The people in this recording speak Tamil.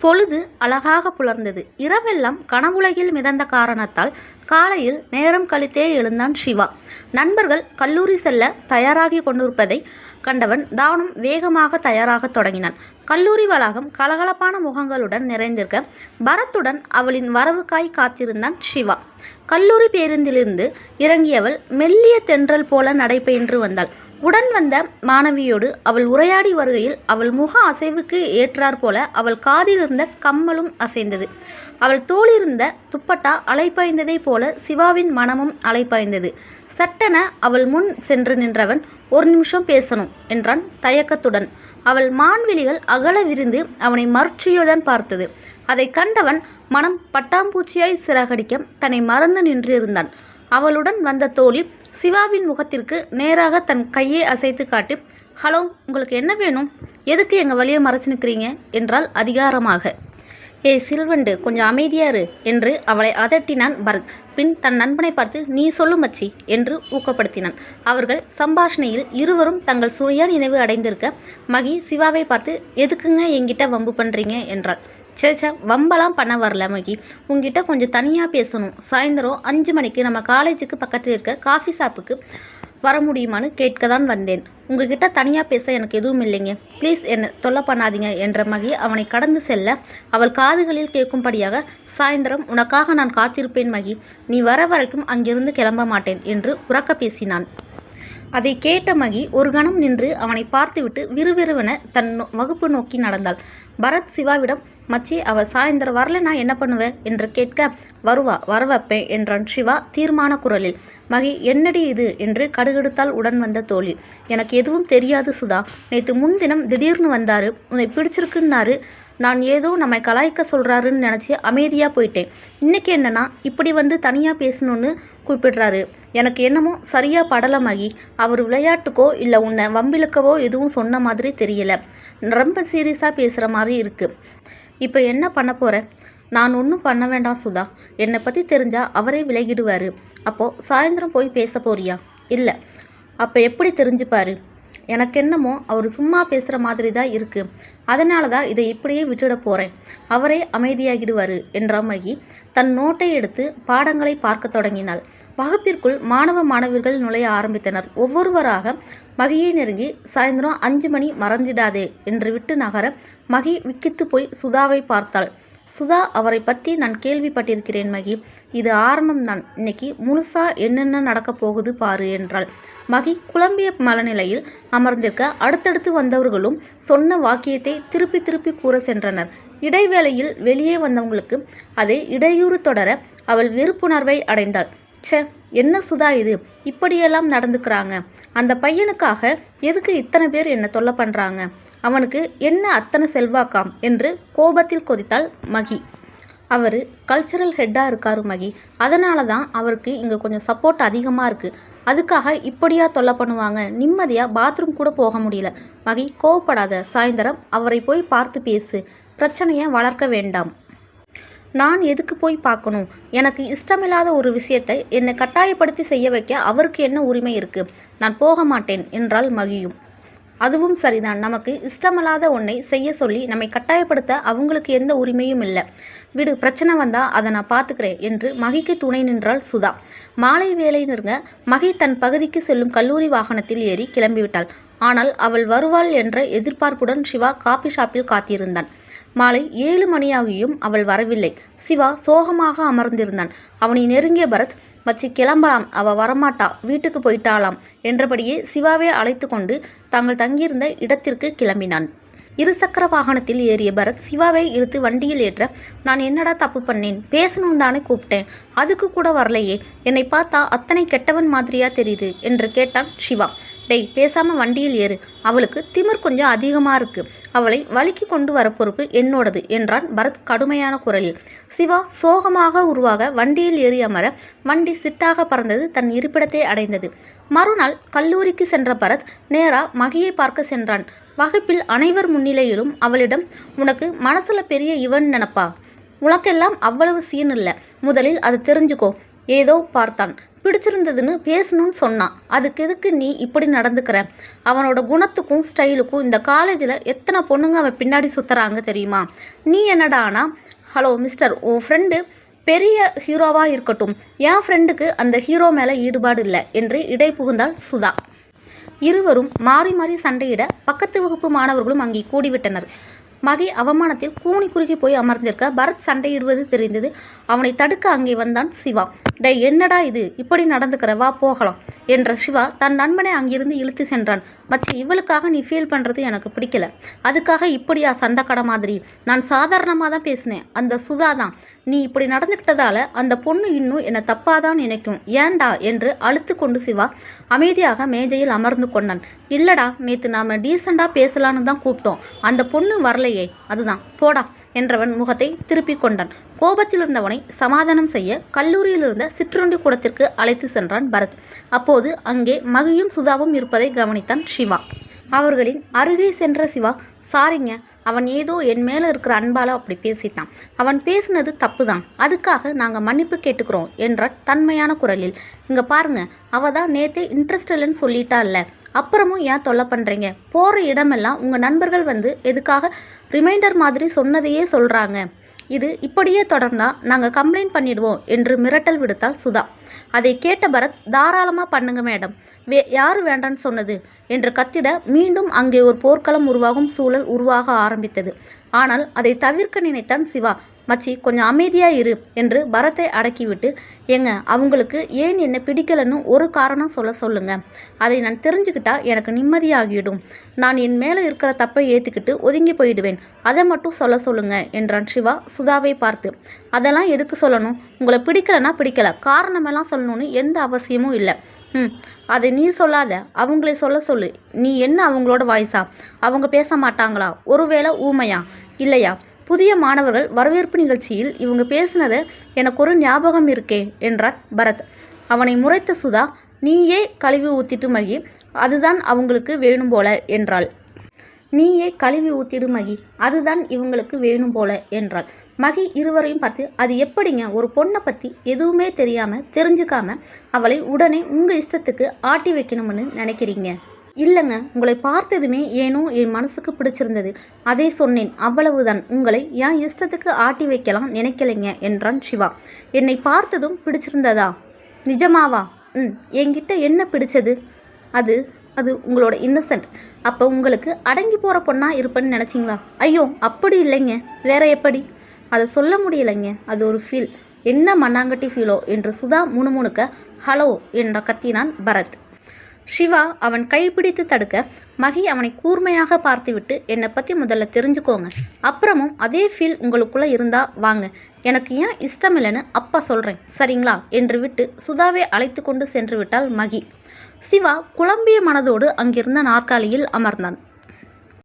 பொழுது அழகாக புலர்ந்தது. இரவெல்லாம் கனவுலகில் மிதந்த காரணத்தால் காலையில் நேரம் கழித்தே எழுந்தான் சிவா. நண்பர்கள் கல்லூரி செல்ல தயாராகி கொண்டிருப்பதை கண்டவன் தானும் வேகமாக தயாராகத் தொடங்கினான். கல்லூரி வளாகம் கலகலப்பான முகங்களுடன் நிறைந்திருக்க பரத்துடன் அவளின் வரவுக்காய் காத்திருந்தான் சிவா. கல்லூரி பேருந்திலிருந்து இறங்கியவள் மெல்லிய தென்றல் போல நடைபெயின்று வந்தாள். உடன் வந்த மாணவியோடு அவள் உரையாடி வருகையில் அவள் முக அசைவுக்கு ஏற்றாற்போல அவள் காதிலிருந்த கம்மலும் அசைந்தது. அவள் தோளிருந்த துப்பட்டா அலைப்பாய்ந்ததைப் போல சிவாவின் மனமும் அலைப்பாய்ந்தது. சட்டென அவள் முன் சென்று நின்றவன் ஒரு நிமிஷம் பேசணும் என்றான் தயக்கத்துடன். அவள் மான்வெளிகள் அகல விரிந்து அவனை மறுச்சியுடன் பார்த்தது. அதை கண்டவன் மனம் பட்டாம்பூச்சியாய் சிறகடிக்க தன்னை மறந்து நின்றிருந்தான். அவளுடன் வந்த தோழி சிவாவின் முகத்திற்கு நேராக தன் கையை அசைத்து காட்டி ஹலோ உங்களுக்கு என்ன வேணும்? எதுக்கு எங்கள் வழியை மறைச்சு நிற்கிறீங்க என்றால் அதிகாரமாக. ஏய் சில்வண்டு கொஞ்சம் அமைதியாரு என்று அவளை அதட்டினான் பரத். பின் தன் நண்பனை பார்த்து நீ சொல்லு மச்சி என்று ஊக்கப்படுத்தினான். அவர்கள் சம்பாஷணையில் இருவரும் தங்கள் சுய நினைவு அடைந்திருக்க மகி சிவாவை பார்த்து எதுக்குங்க என்கிட்ட வம்பு பண்ணுறீங்க என்றாள். சே சே வம்பலாம் பண்ண வரல மகி. உங்ககிட்ட கொஞ்சம் தனியாக பேசணும். சாயந்தரம் அஞ்சு மணிக்கு நம்ம காலேஜுக்கு பக்கத்தில் இருக்க காஃபி ஷாப்புக்கு வர முடியுமான்னு கேட்க தான் வந்தேன். உங்ககிட்ட தனியாக பேச எனக்கு எதுவும் இல்லைங்க. ப்ளீஸ் என்னை தொல்லை பண்ணாதீங்க என்ற மகி அவனை கடந்து செல்ல அவள் காதுகளில் கேட்கும்படியாக சாயந்தரம் உனக்காக நான் காத்திருப்பேன் மகி. நீ வர வரைக்கும் அங்கிருந்து கிளம்ப மாட்டேன் என்று உறக்க பேசினான். அதை கேட்ட மகி ஒரு கணம் நின்று அவனை பார்த்துவிட்டு விறுவிறுவென தன் நோ- வகுப்பு நோக்கி நடந்தாள். பரத் சிவாவிடம் மச்சி அவ சாயந்தரம் வரல நான் என்ன பண்ணுவேன் என்று கேட்க வருவா வர வைப்பேன் என்றான் சிவா தீர்மான குரலில். மகி என்னடி இது? என்று கடுகெடுத்தால் உடன் வந்த தோழி. எனக்கு எதுவும் தெரியாது சுதா. நேற்று முன்தினம் திடீர்னு வந்தாரு. உன்னை பிடிச்சிருக்குன்னாரு. நான் ஏதோ நம்மை கலாய்க்க சொல்கிறாருன்னு நினச்சி அமைதியாக போயிட்டேன். இன்றைக்கி என்னன்னா இப்படி வந்து தனியாக பேசணும்னு குறிப்பிடுறாரு எனக்கு என்னமோ சரியாக படலமாகி அவர் விளையாட்டுக்கோ இல்லை உன்னை வம்பிழுக்கவோ எதுவும் சொன்ன மாதிரி தெரியல. ரொம்ப சீரியஸாக பேசுகிற மாதிரி இருக்குது இப்போ என்ன பண்ண போகிறேன் நான் ஒன்றும் பண்ண வேண்டாம் சுதா. என்னை பற்றி தெரிஞ்சால் அவரே விலகிடுவார். அப்போது சாயந்தரம் போய் பேச போறியா? இல்லை. அப்போ எப்படி தெரிஞ்சுப்பாரு? எனக்கு என்னமோ அவர் சும்மா பேசுகிற மாதிரி தான் இருக்குது அதனால தான் இதை இப்படியே விட்டுட போகிறேன் அவரே அமைதியாகிடுவார் என்ற அம்மகி தன் நோட்டை எடுத்து பாடங்களை பார்க்க தொடங்கினாள். வகுப்பிற்குள் மாணவ மாணவர்கள் நுழைய ஆரம்பித்தனர். ஒவ்வொருவராக மகியை நெருங்கி சாயந்தரம் அஞ்சு மணி மறந்திடாதே என்று விட்டு நகர மகி விக்கித்து போய் சுதாவை பார்த்தாள். சுதா அவரை பற்றி நான் கேள்விப்பட்டிருக்கிறேன் மகி. இது ஆரம்பம் தான். இன்னைக்கு முழுசா என்னென்ன நடக்கப் போகுது பாரு என்றாள். மகி குழம்பிய மனநிலையில் அமர்ந்திருக்க அடுத்தடுத்து வந்தவர்களும் சொன்ன வாக்கியத்தை திருப்பி திருப்பி கூற சென்றனர். இடைவேளையில் வெளியே வந்தவங்களுக்கு அதை இடையூறு தொடர அவள் வெறுப்புணர்வை அடைந்தாள். ச்சே என்ன சுதா இது? இப்படியெல்லாம் நடந்துக்கிறாங்க. அந்த பையனுக்காக எதுக்கு இத்தனை பேர் என்ன தொல்லை பண்ணுறாங்க அவனுக்கு என்ன அத்தனை செல்வாக்காம்? என்று கோபத்தில் கொதித்தாள் மகி. அவர் கல்ச்சரல் ஹெட்டாக இருக்காரு மகி. அதனால தான் அவருக்கு இங்கே கொஞ்சம் சப்போர்ட் அதிகமாக இருக்குது அதுக்காக இப்படியா தொல்லை பண்ணுவாங்க? நிம்மதியாக பாத்ரூம் கூட போக முடியல. மகி கோவப்படாத. சாயந்தரம் அவரை போய் பார்த்து பேசு. பிரச்சனையை வளர்க்க வேண்டாம். நான் எதுக்கு போய் பார்க்கணும்? எனக்கு இஷ்டமில்லாத ஒரு விஷயத்தை என்னை கட்டாயப்படுத்தி செய்ய வைக்க அவருக்கு என்ன உரிமை இருக்கு? நான் போக மாட்டேன் என்றால் மகியும். அதுவும் சரிதான். நமக்கு இஷ்டமில்லாத ஒன்றை செய்ய சொல்லி நம்மை கட்டாயப்படுத்த அவங்களுக்கு எந்த உரிமையும் இல்லை. விடு பிரச்சனை வந்தால் அதை நான் பார்த்துக்கிறேன் என்று மகிக்கு துணை நின்றாள் சுதா. மாலை வேலை நிறுங்க மகி தன் பகுதிக்கு செல்லும் கல்லூரி வாகனத்தில் ஏறி கிளம்பிவிட்டாள். ஆனால் அவள் வருவாள் என்ற எதிர்பார்ப்புடன் சிவா காபி ஷாப்பில் காத்திருந்தான். மாலை ஏழு மணியாகியும் அவள் வரவில்லை. சிவா சோகமாக அமர்ந்திருந்தான். அவனை நெருங்கிய பரத் மச்சி கிளம்பலாம் அவ வரமாட்டா வீட்டுக்கு போயிட்டாளாம் என்றபடியே சிவாவை அழைத்து கொண்டு தாங்கள் தங்கியிருந்த இடத்திற்கு கிளம்பினான். இருசக்கர வாகனத்தில் ஏறிய பரத் சிவாவை இழுத்து வண்டியில் ஏற்ற நான் என்னடா தப்பு பண்ணேன்? பேசணும் தானே கூப்பிட்டேன். அதுக்கு கூட வரலையே. என்னை பார்த்தா அத்தனை கெட்டவன் மாதிரியா தெரியுது? என்று கேட்டான் சிவா. டேய் பேசாமல் வண்டியில் ஏறு. அவளுக்கு திமிர் கொஞ்சம் அதிகமாக இருக்கு. அவளை வலிக்கு கொண்டு வர பொறுப்பு என்னோடது என்றான் பரத் கடுமையான குரலில். சிவா சோகமாக உருவாக வண்டியில் ஏறி அமர வண்டி சிட்டாக பறந்தது தன் இருப்பிடத்தை அடைந்தது. மறுநாள் கல்லூரிக்கு சென்ற பரத் நேரா மகியை பார்க்க சென்றான். வகுப்பில் அனைவர் முன்னிலையிலும் அவளிடம் உனக்கு மனசுல பெரிய இவன் நினப்பா? உனக்கெல்லாம் அவ்வளவு சீன் இல்லை. முதலில் அது தெரிஞ்சுக்கோ. ஏதோ பார்த்தான். பிடிச்சிருந்ததுன்னு பேசணும்னு சொன்னான். அதுக்கு எதுக்கு நீ இப்படி நடந்துக்கிற? அவனோட குணத்துக்கும் ஸ்டைலுக்கும் இந்த காலேஜில் எத்தனை பொண்ணுங்க அவன் பின்னாடி சுற்றுறாங்க தெரியுமா? நீ என்னடானா? ஹலோ மிஸ்டர் உன் ஃப்ரெண்டு பெரிய ஹீரோவாக இருக்கட்டும். என் ஃப்ரெண்டுக்கு அந்த ஹீரோ மேலே ஈடுபாடு இல்லை என்று இடை புகுந்தாள் சுதா. இருவரும் மாறி மாறி சண்டையிட பக்கத்து வகுப்பு மாணவர்களும் அங்கே கூடிவிட்டனர். மகி அவமானத்தில் கூணி குறுகி போய் அமர்ந்திருக்க பரத் சண்டையிடுவது தெரிந்தது. அவனை தடுக்க அங்கே வந்தான் சிவா. டே என்னடா இது? இப்படி நடந்துக்கிற வா போகலாம் என்ற சிவா தன் நண்பனை அங்கிருந்து இழுத்து சென்றான். மச்சி இவளுக்காக நீ ஃபீல் பண்ணுறது எனக்கு பிடிக்கல. அதுக்காக இப்படியா சந்தக்கடை மாதிரி? நான் சாதாரணமாக தான் பேசினேன். அந்த சுதா தான். நீ இப்படி நடந்துக்கிட்டதால அந்த பொண்ணு இன்னும் என்னை தப்பாதான் நினைக்கும். ஏன்டா என்று அழுத்து கொண்டு சிவா அமைதியாக மேஜையில் அமர்ந்து கொண்டான். இல்லடா நேற்று நாம் டீசெண்டாக பேசலான்னு தான் கூப்பிட்டோம். அந்த பொண்ணு வரலையே. அதுதான். போடா என்றவன் முகத்தை திருப்பிக் கொண்டான். கோபத்தில் இருந்தவனை சமாதானம் செய்ய கல்லூரியில் இருந்த சிற்றுண்டி கூடத்திற்கு அழைத்து சென்றான் பரத். அப்போது அங்கே மகியும் சுதாவும் இருப்பதை கவனித்தான் சிவா. அவர்களின் அருகே சென்ற சிவா சாரிங்க அவன் ஏதோ என் மேலே இருக்கிற அன்பால் அப்படி பேசிட்டான். அவன் பேசினது தப்பு தான் அதுக்காக நாங்கள் மன்னிப்பு கேட்டுக்கிறோம் என்றார் தன்மையான குரலில். இங்கே பாருங்க அவ தான் நேற்றே இன்ட்ரெஸ்ட் இல்லைன்னு சொல்லிட்டால்ல அப்புறமும் ஏன் தொல்லை பண்ணுறீங்க போகிற இடமெல்லாம் உங்கள் நண்பர்கள் வந்து எதுக்காக ரிமைண்டர் மாதிரி சொன்னதையே சொல்கிறாங்க இது இப்படியே தொடர்ந்தா நாங்கள் கம்ப்ளைண்ட் பண்ணிடுவோம் என்று மிரட்டல் விடுத்தாள் சுதா. அதை கேட்ட பரத் தாராளமாக பண்ணுங்க மேடம். வே யார் வேண்டான்னு சொன்னது? என்று கத்திட மீண்டும் அங்கே ஒரு போர்க்களம் உருவாகும் சூழல் உருவாக ஆரம்பித்தது. ஆனால் அதை தவிர்க்க நினைத்தான் சிவா. மச்சி கொஞ்சம் அமைதியாக இரு என்று பரத்தை அடக்கிவிட்டு ஏங்க அவங்களுக்கு ஏன் என்னை பிடிக்கலன்னு ஒரு காரணம் சொல்ல சொல்லுங்க. அதை நான் தெரிஞ்சுக்கிட்டா எனக்கு நிம்மதியாகிடும் நான் என் மேலே இருக்கிற தப்பை ஏற்றுக்கிட்டு ஒதுங்கி போயிடுவேன். அதை மட்டும் சொல்ல சொல்லுங்க என்றான் சிவா சுதாவை பார்த்து. அதெல்லாம் எதுக்கு சொல்லணும்? உங்களை பிடிக்கலன்னா பிடிக்கல. காரணமெல்லாம் சொல்லணும்னு எந்த அவசியமும் இல்லை. ம் அதை நீ சொல்லாத. அவங்களே சொல்ல சொல்லு. நீ என்ன அவங்களோட வாய்ஸா அவங்க பேச மாட்டாங்களா? ஒருவேளை ஊமையா? இல்லையா? புதிய மாணவர்கள் வரவேற்பு நிகழ்ச்சியில் இவங்க பேசினது எனக்கு ஒரு ஞாபகம் இருக்கே என்றார் பரத். அவனை முறைத்த சுதா நீயே கழுவி ஊத்திட்டு மகி அதுதான் அவங்களுக்கு வேணும் போல என்றாள். நீயே கழுவி ஊத்திடு மகி அதுதான் இவங்களுக்கு வேணும் போல என்றாள். மகி இருவரையும் பார்த்து அது எப்படிங்க? ஒரு பொண்ணை பற்றி எதுவுமே தெரியாமல் தெரிஞ்சுக்காம அவளை உடனே உங்கள் இஷ்டத்துக்கு ஆட்டி வைக்கணும்னு நினைக்கிறீங்க? இல்லைங்க உங்களை பார்த்ததுமே ஏனோ என் மனசுக்கு பிடிச்சிருந்தது. அதை சொன்னேன் அவ்வளவுதான் உங்களை என் இஷ்டத்துக்கு ஆட்டி வைக்கலாம் நினைக்கலைங்க என்றான் சிவா. என்னை பார்த்ததும் பிடிச்சிருந்ததா? நிஜமாவா? ம் என்கிட்ட என்ன பிடிச்சது? அது அது உங்களோட இன்னசென்ட் அப்போ உங்களுக்கு அடங்கி போகிற பொண்ணாக இருப்பேன்னு நினச்சிங்களா? ஐயோ அப்படி இல்லைங்க வேற எப்படி? அதை சொல்ல முடியலைங்க அது ஒரு ஃபீல் என்ன மண்ணாங்கட்டி ஃபீலோ என்று சுதா முணுமுணுக்க ஹலோ என்ற கத்தினான் பரத். சிவா அவன் கைப்பிடித்து தடுக்க மகி அவனை கூர்மையாக பார்த்துவிட்டு என்னை பற்றி முதல்ல தெரிஞ்சுக்கோங்க. அப்புறமும் அதே ஃபீல் உங்களுக்குள்ளே இருந்தா வாங்க. எனக்கு ஏன் இஷ்டம் இல்லைன்னு அப்பா சொல்கிறேன் சரிங்களா? என்று விட்டு சுதாவை அழைத்து கொண்டு சென்று விட்டாள் மகி. சிவா குழம்பிய மனதோடு அங்கிருந்த நாற்காலியில் அமர்ந்தான்.